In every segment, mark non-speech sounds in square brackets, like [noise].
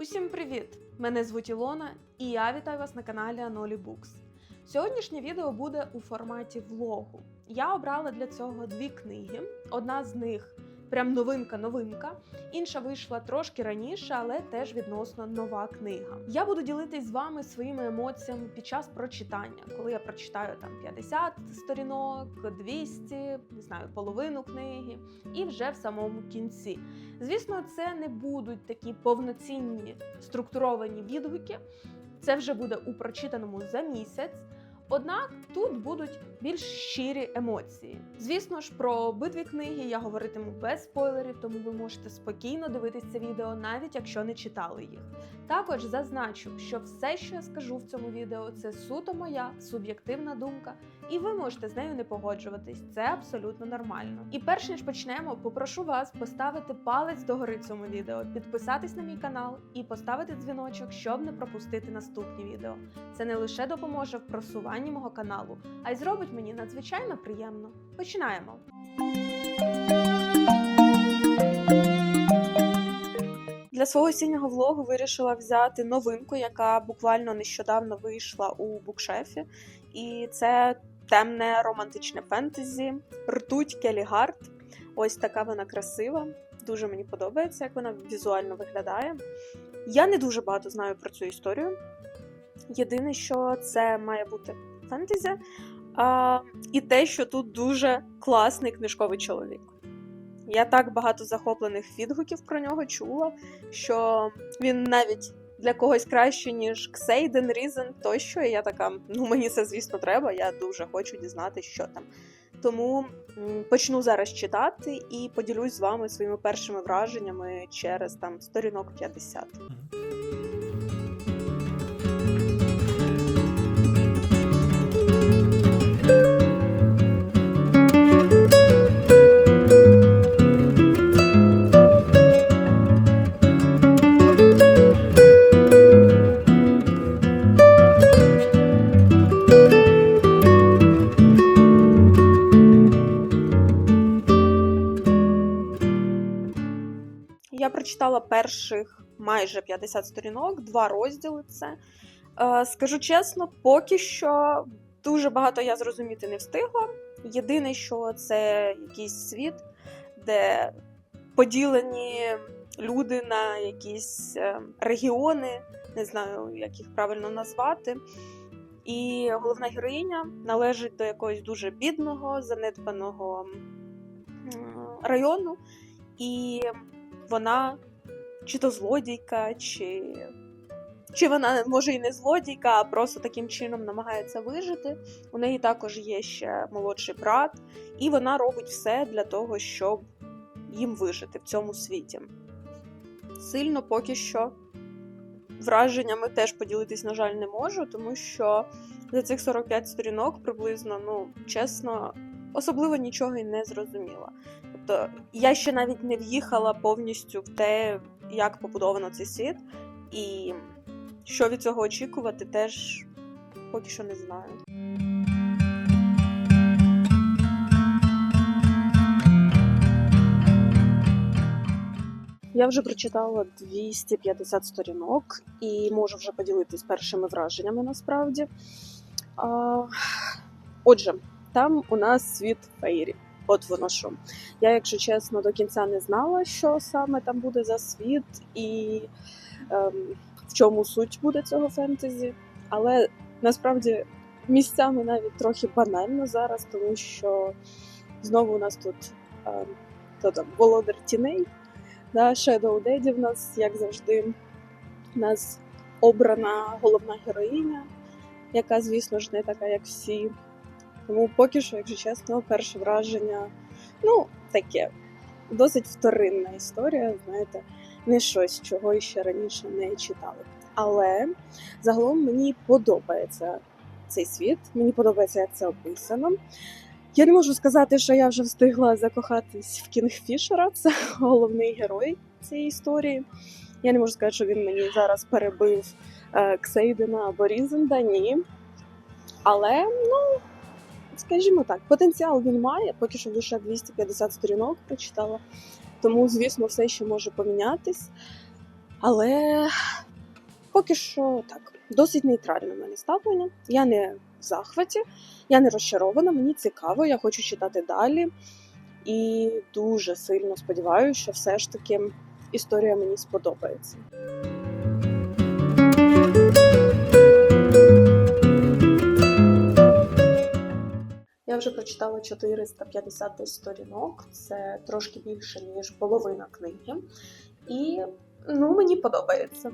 Усім привіт! Мене звуть Ілона, і я вітаю вас на каналі Анолі Букс. Сьогоднішнє відео буде у форматі влогу. Я обрала для цього дві книги. Одна з них прям новинка-новинка, інша вийшла трошки раніше, але теж відносно нова книга. Я буду ділитись з вами своїми емоціями під час прочитання, коли я прочитаю там 50 сторінок, 200, не знаю, половину книги, і вже в самому кінці. Звісно, це не будуть такі повноцінні структуровані відгуки. Це вже буде у прочитаному за місяць. Однак тут будуть більш щирі емоції. Звісно ж, про обидві книги я говоритиму без спойлерів, тому ви можете спокійно дивитися це відео, навіть якщо не читали їх. Також зазначу, що все, що я скажу в цьому відео, це суто моя суб'єктивна думка, і ви можете з нею не погоджуватись. Це абсолютно нормально. І перш ніж почнемо, попрошу вас поставити палець догори цьому відео, підписатись на мій канал і поставити дзвіночок, щоб не пропустити наступні відео. Це не лише допоможе в просуванні мого каналу, а й зробить мені надзвичайно приємно. Починаємо! Для свого осіннього влогу вирішила взяти новинку, яка буквально нещодавно вийшла у букшефі. І це темне романтичне фентезі, ртуть Келігард. Ось така вона красива. Дуже мені подобається, як вона візуально виглядає. Я не дуже багато знаю про цю історію. Єдине, що це має бути фентезі, а, і те, що тут дуже класний книжковий чоловік. Я так багато захоплених відгуків про нього чула, що він навіть для когось краще, ніж Ксейден, Різен тощо. І я така, ну мені це, звісно, треба. Я дуже хочу дізнати, що там. Тому почну зараз читати і поділюсь з вами своїми першими враженнями через там сторінок 50. Я прочитала перших майже 50 сторінок, два розділи це. Е, скажу чесно, поки що дуже багато я зрозуміти не встигла. Єдине, що це якийсь світ, де поділені люди на якісь е, регіони, не знаю, як їх правильно назвати. І головна героїня належить до якогось дуже бідного, занедбаного району. І вона чи то злодійка, чи, чи вона може і не злодійка, а просто таким чином намагається вижити. У неї також є ще молодший брат, і вона робить все для того, щоб їм вижити в цьому світі. Сильно поки що враженнями теж поділитись, на жаль, не можу, тому що за цих 45 сторінок приблизно, ну, чесно, особливо нічого і не зрозуміла. Тобто я ще навіть не в'їхала повністю в те, як побудовано цей світ, і що від цього очікувати, теж поки що не знаю. Я вже прочитала 250 сторінок і можу вже поділитись першими враженнями насправді. Отже, там у нас світ фейрі. От воно що. Я, якщо чесно, до кінця не знала, що саме там буде за світ і ем, в чому суть буде цього фентезі. Але насправді місцями навіть трохи банально зараз, тому що знову у нас тут ем, хто там, Володар Тіней, да, Shadow Daddy в нас, як завжди, у нас обрана головна героїня, яка, звісно ж, не така, як всі. Тому поки що, якщо чесно, перше враження, ну, таке, досить вторинна історія, знаєте, не щось, чого ще раніше не читали. Але загалом мені подобається цей світ, мені подобається, як це описано. Я не можу сказати, що я вже встигла закохатись в Кінг Фішера, це головний герой цієї історії. Я не можу сказати, що він мені зараз перебив е, Ксейдена або Різенда, ні. Але, ну, скажімо так, потенціал він має, поки що лише 250 сторінок прочитала. Тому, звісно, все ще може помінятись. Але поки що так, досить нейтральне мене ставлення. Я не в захваті, я не розчарована, мені цікаво, я хочу читати далі. І дуже сильно сподіваюся, що все ж таки історія мені сподобається. Я вже прочитала 450 сторінок, це трошки більше, ніж половина книги. І ну, мені подобається.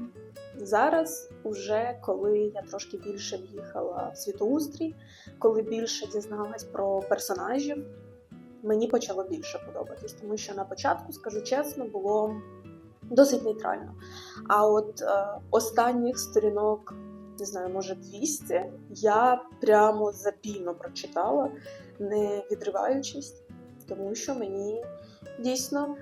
Зараз, уже коли я трошки більше в'їхала в світоустрій, коли більше дізналась про персонажів, мені почало більше подобатись, тому що на початку, скажу чесно, було досить нейтрально. А от е, останніх сторінок, не знаю, може 200, я прямо запільно прочитала, не відриваючись, тому що мені дійсно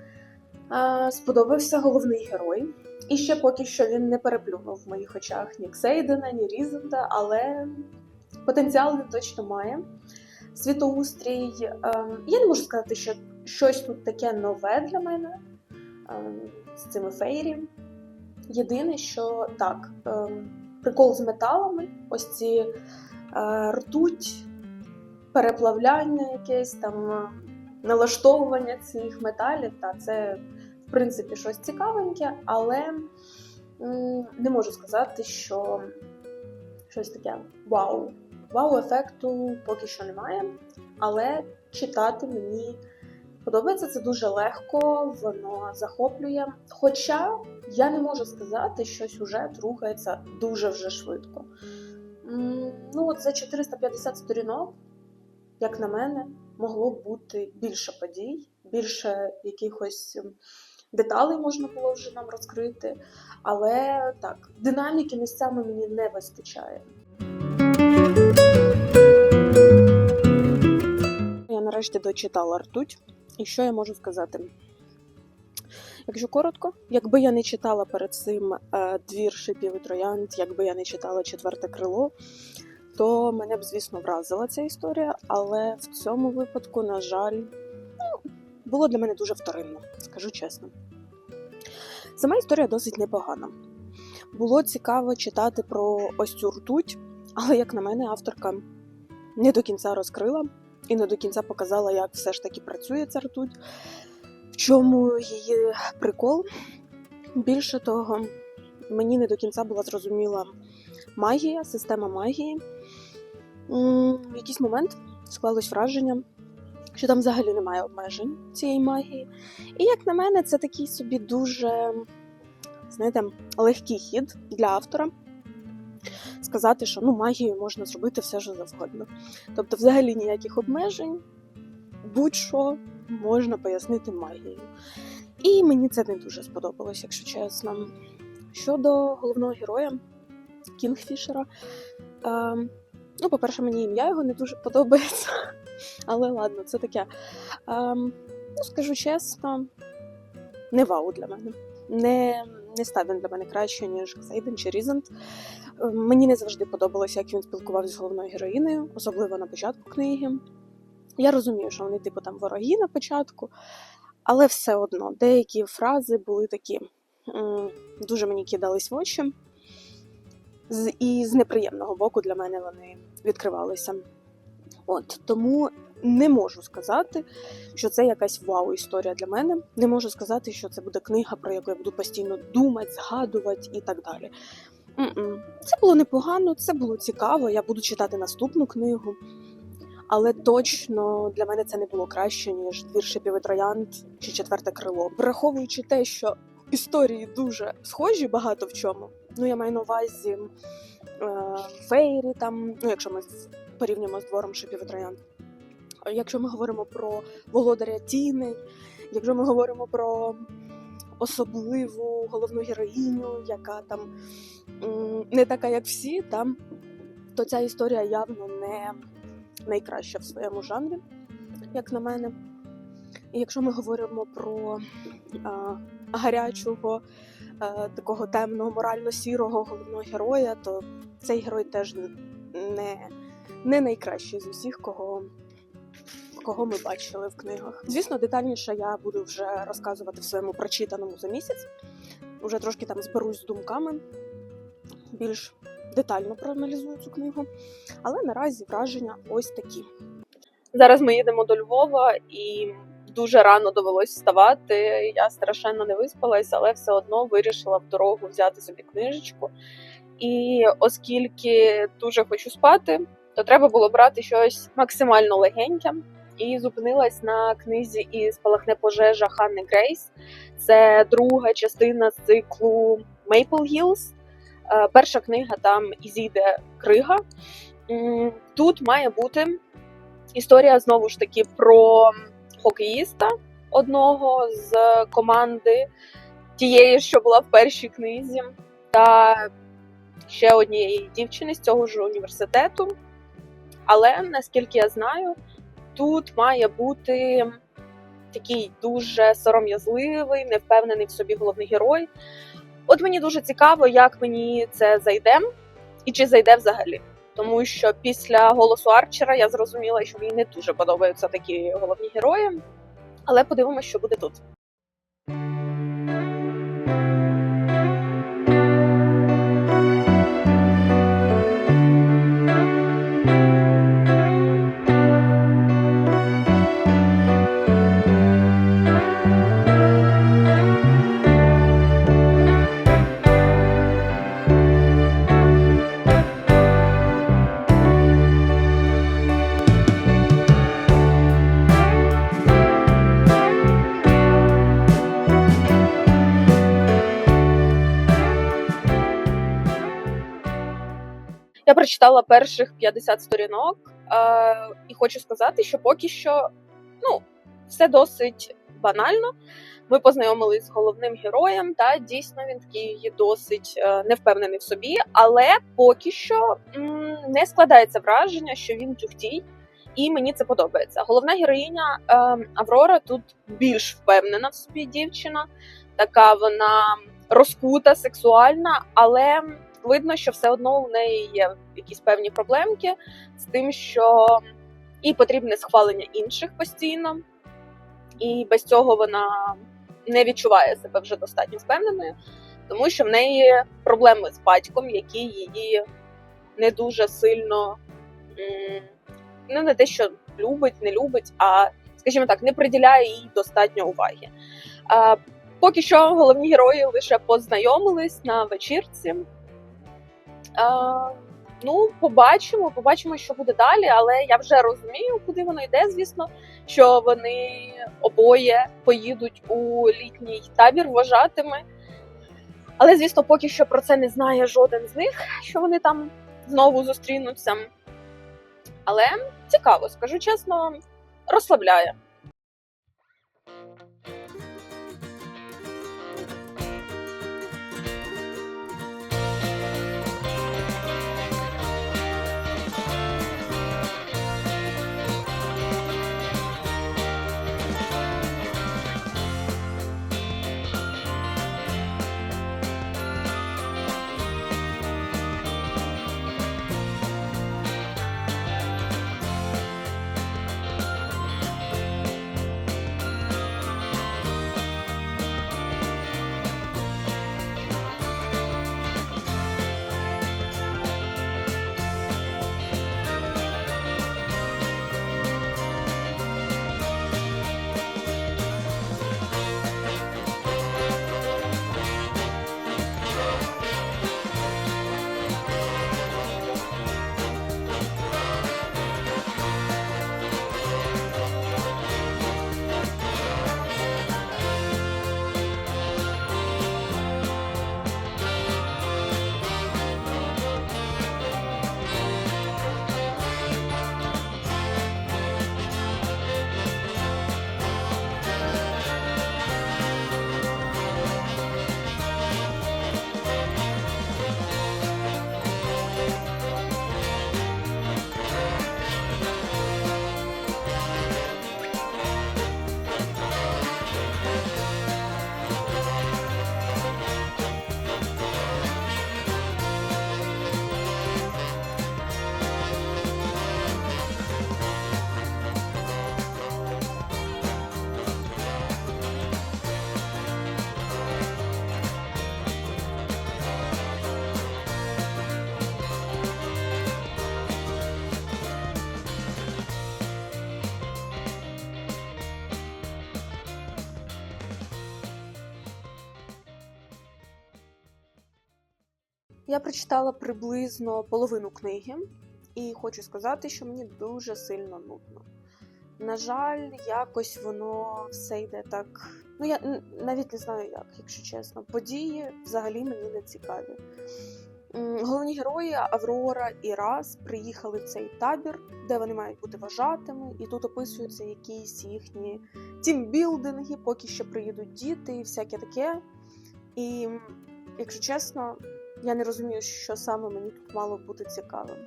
е, сподобався головний герой. І ще поки що він не переплюнув в моїх очах ні Ксейдена, ні Різента, але потенціал він точно має. Світоустрій. я не можу сказати, що щось тут таке нове для мене з цими фейрі. Єдине, що так, ем, прикол з металами, ось ці е, ртуть, переплавляння якесь там, е, налаштовування цих металів, та це в принципі щось цікавеньке, але м, не можу сказати, що щось таке вау. Вау-ефекту поки що немає, але читати мені подобається це дуже легко, воно захоплює. Хоча я не можу сказати, що сюжет рухається дуже вже швидко. Ну, от за 450 сторінок, як на мене, могло б бути більше подій, більше якихось ем, деталей можна було вже нам розкрити. Але так, динаміки місцями мені не вистачає. Я нарешті дочитала ртуть. І що я можу сказати? Якщо коротко, якби я не читала перед цим е, двір шипів і троянд, якби я не читала четверте крило, то мене б, звісно, вразила ця історія, але в цьому випадку, на жаль, ну, було для мене дуже вторинно, скажу чесно. Сама історія досить непогана. Було цікаво читати про ось цю ртуть, але, як на мене, авторка не до кінця розкрила і не до кінця показала, як все ж таки працює ця ртуть, в чому її прикол. Більше того, мені не до кінця була зрозуміла магія, система магії. В якийсь момент склалось враження, що там взагалі немає обмежень цієї магії. І як на мене, це такий собі дуже, знаєте, легкий хід для автора. Сказати, що ну, магією можна зробити все, що завгодно. Тобто, взагалі ніяких обмежень, будь-що можна пояснити магією. І мені це не дуже сподобалось, якщо чесно. Щодо головного героя Кінгфішера, е, ну, по-перше, мені ім'я його не дуже подобається. [laughs] Але ладно, це таке. Е, ну, скажу чесно, не вау для мене. Не, не став для мене краще, ніж Сейден чи Різент. Мені не завжди подобалося, як він спілкувався з головною героїнею, особливо на початку книги. Я розумію, що вони, типу, там вороги на початку, але все одно деякі фрази були такі дуже мені кидались в очі. І з неприємного боку для мене вони відкривалися. От тому не можу сказати, що це якась вау-історія для мене. Не можу сказати, що це буде книга, про яку я буду постійно думати, згадувати і так далі. М-м. Це було непогано, це було цікаво. Я буду читати наступну книгу. Але точно для мене це не було краще, ніж двір шипів чи четверте крило. Враховуючи те, що історії дуже схожі багато в чому. Ну, я маю на увазі е, фейрі, там, ну, якщо ми порівняємо з двором шипів і троянд. Якщо ми говоримо про володаря тіней, якщо ми говоримо про особливу головну героїню, яка там не така, як всі, там, то ця історія явно не найкраща в своєму жанрі, як на мене. І якщо ми говоримо про а, гарячого, а, такого темного, морально-сірого головного героя, то цей герой теж не, не найкращий з усіх, кого, кого ми бачили в книгах. Звісно, детальніше я буду вже розказувати в своєму прочитаному за місяць. вже трошки там зберусь з думками, більш детально проаналізую цю книгу. Але наразі враження ось такі. Зараз ми їдемо до Львова і дуже рано довелось вставати. Я страшенно не виспалась, але все одно вирішила в дорогу взяти собі книжечку. І оскільки дуже хочу спати, то треба було брати щось максимально легеньке. І зупинилась на книзі із Палахне пожежа Ханни Грейс. Це друга частина циклу Maple Hills. Е, Перша книга там Ізіде Крига. Тут має бути історія знову ж таки про хокеїста одного з команди тієї, що була в першій книзі, та ще однієї дівчини з цього ж університету. Але наскільки я знаю, тут має бути такий дуже сором'язливий, невпевнений в собі головний герой. От мені дуже цікаво, як мені це зайде і чи зайде взагалі. Тому що після голосу Арчера я зрозуміла, що мені не дуже подобаються такі головні герої. Але подивимося, що буде тут. Прочитала перших 50 сторінок е, і хочу сказати, що поки що ну, все досить банально. Ми познайомились з головним героєм, та дійсно він такий досить е, невпевнений в собі, але поки що м, не складається враження, що він тюхтій, і мені це подобається. Головна героїня е, Аврора тут більш впевнена в собі дівчина, така вона розкута, сексуальна, але видно, що все одно у неї є якісь певні проблемки з тим, що їй потрібне схвалення інших постійно, і без цього вона не відчуває себе вже достатньо впевненою, тому що в неї проблеми з батьком, який її не дуже сильно ну не те, що любить, не любить, а скажімо так, не приділяє їй достатньо уваги. Поки що головні герої лише познайомились на вечірці. А, ну, побачимо, побачимо, що буде далі, але я вже розумію, куди воно йде. Звісно, що вони обоє поїдуть у літній табір вважатиме. Але, звісно, поки що про це не знає жоден з них, що вони там знову зустрінуться. Але цікаво, скажу чесно, розслабляє. Я прочитала приблизно половину книги, і хочу сказати, що мені дуже сильно нудно. На жаль, якось воно все йде так. Ну, я навіть не знаю як, якщо чесно. Події взагалі мені не цікаві. Головні герої Аврора і Раз приїхали в цей табір, де вони мають бути вважатими, і тут описуються якісь їхні тімбілдинги, поки що приїдуть діти і всяке таке. І, якщо чесно, я не розумію, що саме мені тут мало бути цікавим.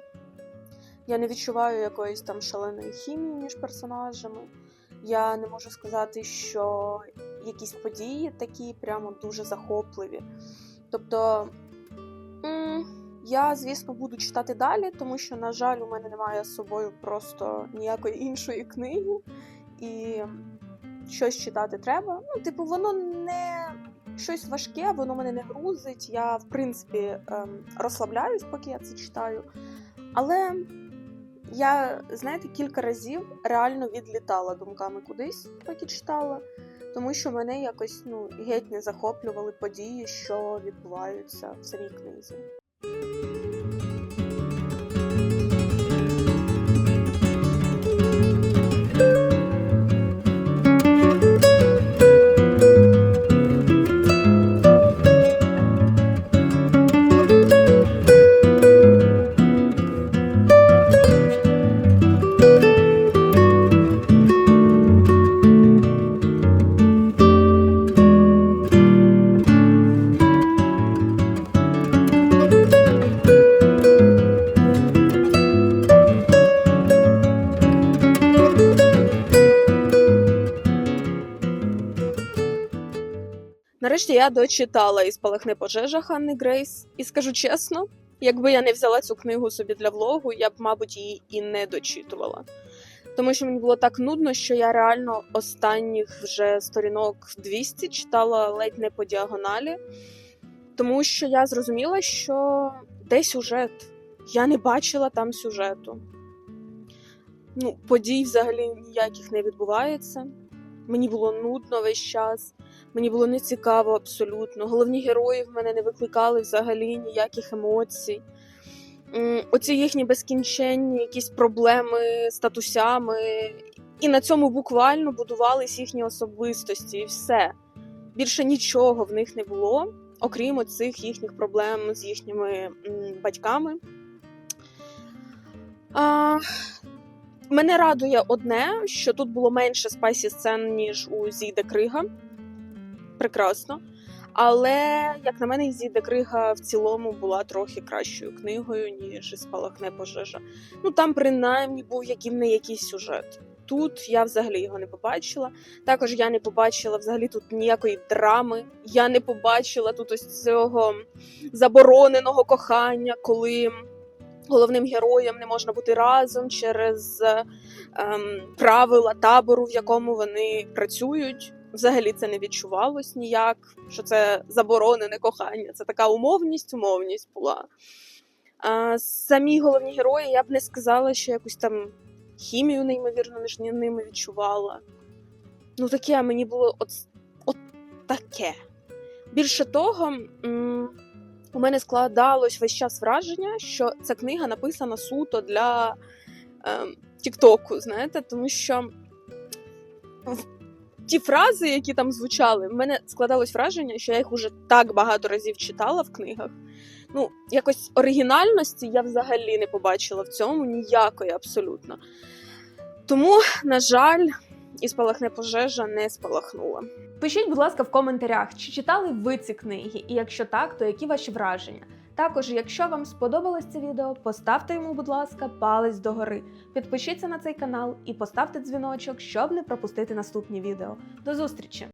Я не відчуваю якоїсь там шаленої хімії між персонажами. Я не можу сказати, що якісь події такі прямо дуже захопливі. Тобто, я, звісно, буду читати далі, тому що, на жаль, у мене немає з собою просто ніякої іншої книги, і щось читати треба. Ну, типу, воно не щось важке, воно мене не грузить. Я, в принципі, ем, розслабляюсь, поки я це читаю. Але я, знаєте, кілька разів реально відлітала думками кудись, поки читала, тому що мене якось ну, геть не захоплювали події, що відбуваються в самій книзі. Я дочитала і спалахне пожежа Ханни Грейс, і скажу чесно, якби я не взяла цю книгу собі для влогу, я б, мабуть, її і не дочитувала. Тому що мені було так нудно, що я реально останніх вже сторінок 200 читала ледь не по діагоналі, тому що я зрозуміла, що де сюжет. Я не бачила там сюжету. Ну, подій взагалі ніяких не відбувається. Мені було нудно весь час. Мені було не цікаво абсолютно. Головні герої в мене не викликали взагалі ніяких емоцій. Оці їхні безкінченні якісь проблеми з татусями. І на цьому буквально будувались їхні особистості, і все. Більше нічого в них не було, окрім оцих їхніх проблем з їхніми батьками. А, мене радує одне, що тут було менше спайсі сцен, ніж у Зіде Крига прекрасно. Але, як на мене, Зіда Крига в цілому була трохи кращою книгою, ніж спалахне пожежа. Ну там принаймні був яким не якийсь сюжет. Тут я взагалі його не побачила. Також я не побачила взагалі тут ніякої драми. Я не побачила тут ось цього забороненого кохання, коли головним героям не можна бути разом через ем, правила табору, в якому вони працюють. Взагалі це не відчувалось ніяк, що це заборонене кохання. Це така умовність, умовність була. А, самі головні герої я б не сказала, що якусь там хімію неймовірно між ними відчувала. Ну, таке мені було от, от таке. Більше того, у мене складалось весь час враження, що ця книга написана суто для е, Тіктоку, знаєте, тому що ті фрази, які там звучали, в мене складалось враження, що я їх уже так багато разів читала в книгах. Ну, якось оригінальності я взагалі не побачила в цьому ніякої абсолютно. Тому, на жаль, і спалахне пожежа не спалахнула. Пишіть, будь ласка, в коментарях, чи читали ви ці книги, і якщо так, то які ваші враження. Також, якщо вам сподобалось це відео, поставте йому, будь ласка, палець догори. Підпишіться на цей канал і поставте дзвіночок, щоб не пропустити наступні відео. До зустрічі!